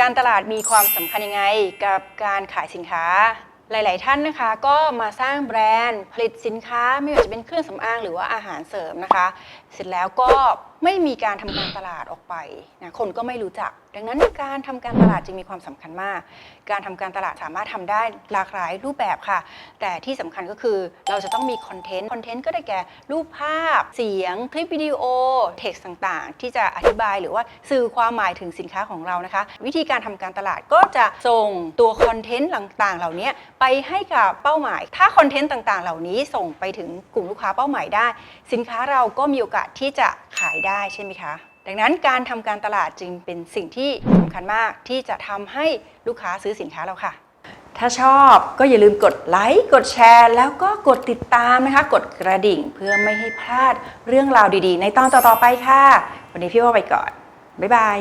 การตลาดมีความสำคัญยังไงกับการขายสินค้า หลาย ๆ ท่านนะคะก็มาสร้างแบรนด์ผลิตสินค้าไม่ว่าจะเป็นเครื่องสำอางหรือว่าอาหารเสริมนะคะ เสร็จแล้วก็ไม่มีการทำการตลาดออกไปนะคนก็ไม่รู้จัก ดังนั้นการทำการตลาดจึงมีความสำคัญมาก การทำการตลาดสามารถทำได้หลากหลายรูปแบบค่ะ แต่ที่สำคัญก็คือเราจะต้องมีคอนเทนต์ คอนเทนต์ก็ได้แก่รูปภาพ เสียง คลิปวิดีโอ เท็กซ์ต่าง ๆ ที่จะอธิบายหรือว่าสื่อความหมายถึงสินค้าของเรานะคะ วิธีการทำการตลาดก็จะส่งตัวคอนเทนต์ต่าง ๆ เหล่านี้ไปให้กับเป้าหมาย ถ้าคอนเทนต์ต่างๆ เหล่านี้ส่งไปถึงกลุ่มลูกค้าเป้าหมายได้ สินค้าเราก็มีโอกาสที่จะขายได้ใช่ไหมคะ ดังนั้นการทำการตลาดจึงเป็นสิ่งที่สำคัญมากที่จะทำให้ลูกค้าซื้อสินค้าเราค่ะ ถ้าชอบก็อย่าลืมกดไลค์กดแชร์ แล้วก็กดติดตามนะคะ กดกระดิ่งเพื่อไม่ให้พลาดเรื่องราวดีๆ ในตอนต่อๆไปค่ะ วันนี้พี่ว่าไปก่อนบ๊ายบาย